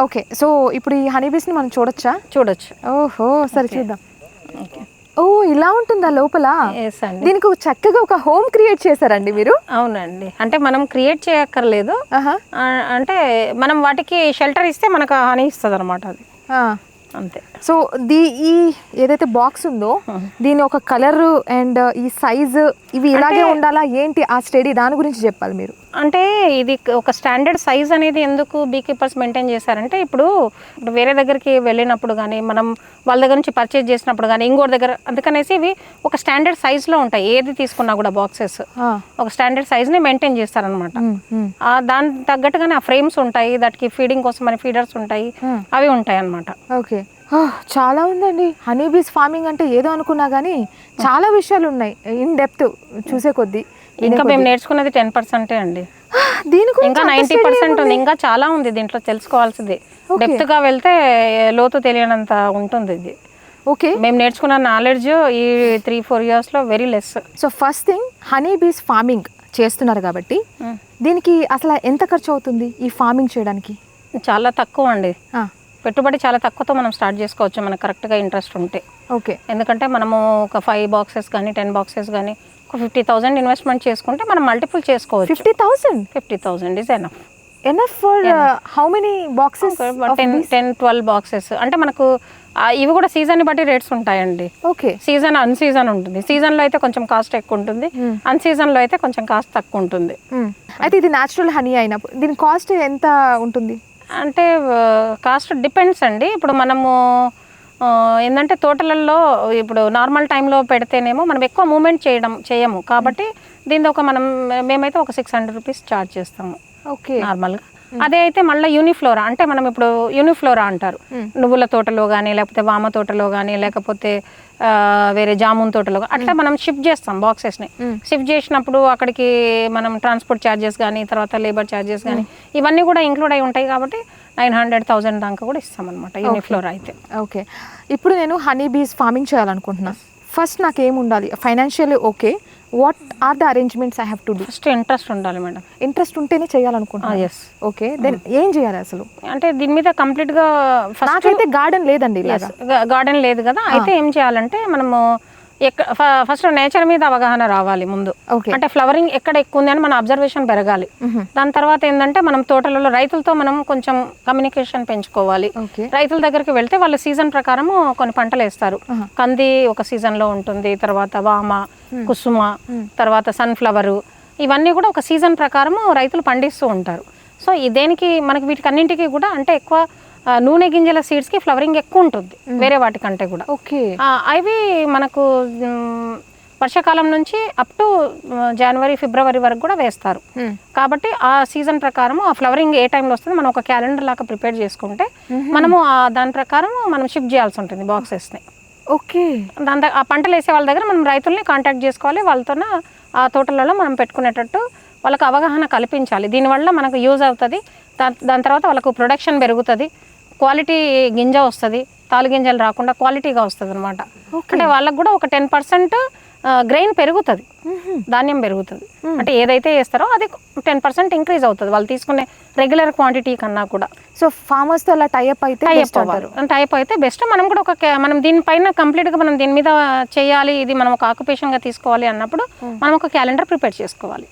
Okay. So ఇప్పుడు ఈ honey బీస్ని మనం చూడొచ్చా? చూడొచ్చు. ఓహో సరే చూద్దాం. ఓకే. ఓ ఇలా ఉంటుందా లోపల? దీనికి ఒక చక్కగా ఒక హోమ్ క్రియేట్ చేశారండి మీరు? అవునండి. అంటే మనం క్రియేట్ చేయక్కర్లేదు. అంటే మనం వాటికి షెల్టర్ ఇస్తే మనకు హనీ ఇస్తుంది అనమాట అది. అంతే. సో దీ ఈ ఏదైతే బాక్స్ ఉందో దీని ఒక కలర్ అండ్ ఈ సైజ్ ఇవి ఇలాగే ఉండాలా? ఏంటి ఆ స్టడీ? దాని గురించి చెప్పాలి మీరు. అంటే ఇది ఒక స్టాండర్డ్ సైజ్ అనేది ఎందుకు బీ కీపర్స్ మెయింటైన్ చేశారంటే ఇప్పుడు వేరే దగ్గరికి వెళ్ళినప్పుడు కానీ మనం వాళ్ళ దగ్గర నుంచి పర్చేజ్ చేసినప్పుడు కానీ ఇంకోటి దగ్గర అందుకనేసి ఇవి ఒక స్టాండర్డ్ సైజ్లో ఉంటాయి. ఏది తీసుకున్నా కూడా బాక్సెస్. ఒక స్టాండర్డ్ సైజ్ని మెయింటైన్ చేస్తారనమాట. దాని తగ్గట్టుగానే ఆ ఫ్రేమ్స్ ఉంటాయి దానికి ఫీడింగ్ కోసం అని ఫీడర్స్ ఉంటాయి అవి ఉంటాయి అన్నమాట ఓకే. చాలా ఉందండి. హనీ బీస్ ఫార్మింగ్ అంటే ఏదో అనుకున్నా కానీ చాలా విషయాలు ఉన్నాయి. ఇన్ డెప్త్ చూసే కొద్దీ ఇంకా మేము నేర్చుకున్నది టెన్ పర్సెంటే అండి. ఆ, దీని గురించి ఇంకా అంత నైంటీ study పర్సెంట్? ఉంది ఇంకా చాలా ఉంది దీంట్లో తెలుసుకోవాల్సింది. డెప్త్గా వెళ్తే లోతు తెలియనంత ఉంటుంది ఇది. ఓకే మేము నేర్చుకున్న నాలెడ్జ్ ఈ త్రీ ఫోర్ ఇయర్స్లో very less so first thing honey bees farming చేస్తున్నారు కాబట్టి దీనికి అసలు ఎంత ఖర్చు అవుతుంది ఈ ఫార్మింగ్ చేయడానికి? చాలా తక్కువ అండి. పెట్టుబడి చాలా తక్కువతో మనం స్టార్ట్ చేసుకోవచ్చు మనకు కరెక్ట్గా ఇంట్రెస్ట్ ఉంటే. ఓకే. ఎందుకంటే మనము ఒక ఫైవ్ బాక్సెస్ కానీ టెన్ బాక్సెస్ కానీ ఒక ఫిఫ్టీ థౌసండ్ ఇన్వెస్ట్మెంట్ చేసుకుంటే మనం మల్టిపుల్ చేసుకోవచ్చు. Fifty thousand fifty thousand is enough enough for how many boxes ten ten twelve boxes అంటే మనకు ఇవి కూడా సీజన్ బట్టి రేట్స్ ఉంటాయండి. ఓకే. సీజన్ అన్ సీజన్ ఉంటుంది సీజన్లో అయితే కొంచెం కాస్ట్ ఎక్కువ ఉంటుంది. అన్ సీజన్లో అయితే కొంచెం కాస్ట్ తక్కువ ఉంటుంది. అయితే ఇది న్యాచురల్ హనీ అయినప్పుడు దీని కాస్ట్ ఎంత ఉంటుంది? అంటే కాస్ట్ డిపెండ్స్ అండి. ఇప్పుడు మనము ఏంటంటే తోటలలో ఇప్పుడు నార్మల్ టైంలో పెడితేనేమో మనం ఎక్కువ మూమెంట్ చేయడం చేయము. కాబట్టి దీని ఒక మనం మేమైతే ఒక సిక్స్ హండ్రెడ్ రూపీస్ ఛార్జ్ చేస్తాము. ఓకే. నార్మల్గా. అదే అయితే మళ్ళీ యూనిఫ్లోరా? అంటే మనం ఇప్పుడు యూనిఫ్లోరా అంటారు. నువ్వుల తోటలో కానీ లేకపోతే వామ తోటలో కానీ లేకపోతే వేరే జామున్ తోటలో అట్లా మనం షిఫ్ట్ చేస్తాం బాక్సెస్ని షిఫ్ట్ చేసినప్పుడు అక్కడికి మనం ట్రాన్స్పోర్ట్ ఛార్జెస్ కానీ తర్వాత లేబర్ ఛార్జెస్ కానీ ఇవన్నీ కూడా ఇంక్లూడ్ అయి ఉంటాయి కాబట్టి నైన్ హండ్రెడ్ థౌసండ్ దాకా కూడా ఇస్తాం అనమాట యూనిఫ్లోరా అయితే. ఓకే. ఇప్పుడు నేను హనీ బీస్ ఫార్మింగ్ చేయాలనుకుంటున్నా. ఫస్ట్ నాకు ఏమి ఉండాలి financial okay. What are the arrangements I have to do first interest ఉండాలి మేడం. ఇంట్రెస్ట్ ఉంటేనే చేయాలనుకుంటున్నా. ఎస్ ఓకే దెన్ ఏం చేయాలి అసలు? అంటే దీని మీద కంప్లీట్గా ఫస్ట్ నాకైతే గార్డెన్ లేదండి గార్డెన్ లేదు కదా. అయితే ఏం చేయాలంటే మనము ఫస్ట్ నేచర్ మీద అవగాహన రావాలి ముందు. అంటే ఫ్లవరింగ్ ఎక్కడ ఎక్కువ ఉంది అని మన అబ్జర్వేషన్ పెరగాలి. దాని తర్వాత ఏంటంటే మనం తోటలలో రైతులతో మనం కొంచెం కమ్యూనికేషన్ పెంచుకోవాలి. రైతుల దగ్గరికి వెళ్తే వాళ్ళ సీజన్ ప్రకారము కొన్ని పంటలు వేస్తారు. కంది ఒక సీజన్లో ఉంటుంది తర్వాత వామ కుసుమ తర్వాత సన్ఫ్లవరు ఇవన్నీ కూడా ఒక సీజన్ ప్రకారము రైతులు పండిస్తూ ఉంటారు. సో దేనికి మనకి వీటికి అన్నింటికి కూడా అంటే ఎక్కువ నూనె గింజల seeds కి ఫ్లవరింగ్ ఎక్కువ ఉంటుంది వేరే వాటికంటే కూడా. ఓకే. అవి మనకు వర్షాకాలం నుంచి అప్ టు జనవరి ఫిబ్రవరి వరకు కూడా వేస్తారు. కాబట్టి ఆ సీజన్ ప్రకారం ఆ ఫ్లవరింగ్ ఏ టైంలో వస్తుంది మనం ఒక క్యాలెండర్ లాగా ప్రిపేర్ చేసుకుంటే మనము ఆ దాని ప్రకారం మనం షిఫ్ట్ చేయాల్సి ఉంటుంది బాక్సెస్ని ఓకే. దాని ఆ పంటలు వేసే వాళ్ళ దగ్గర మనం రైతుల్ని కాంటాక్ట్ చేసుకోవాలి వాళ్ళతోన ఆ తోటలలో మనం పెట్టుకునేటట్టు వాళ్ళకి అవగాహన కల్పించాలి. దీనివల్ల మనకు యూజ్ అవుతుంది దాని దాని తర్వాత వాళ్ళకు ప్రొడక్షన్ పెరుగుతుంది క్వాలిటీ గింజ వస్తుంది తాలు గింజలు రాకుండా క్వాలిటీగా వస్తుంది అనమాట అంటే వాళ్ళకు కూడా ఒక టెన్ పర్సెంట్ గ్రెయిన్ పెరుగుతుంది. ధాన్యం పెరుగుతుంది. అంటే ఏదైతే వేస్తారో అది టెన్ పర్సెంట్ ఇంక్రీజ్ అవుతుంది. వాళ్ళు తీసుకునే రెగ్యులర్ క్వాంటిటీ కన్నా కూడా. సో ఫార్మర్స్తో అలా టైప్ అయితే టైప్ అవ్వాలి. టైప్ అయితే బెస్ట్ మనం కూడా ఒక మనం దీనిపైన complete గా మనం దీని మీద చేయాలి ఇది మనం ఒక occupation గా తీసుకోవాలి అన్నప్పుడు మనం ఒక క్యాలెండర్ ప్రిపేర్ చేసుకోవాలి.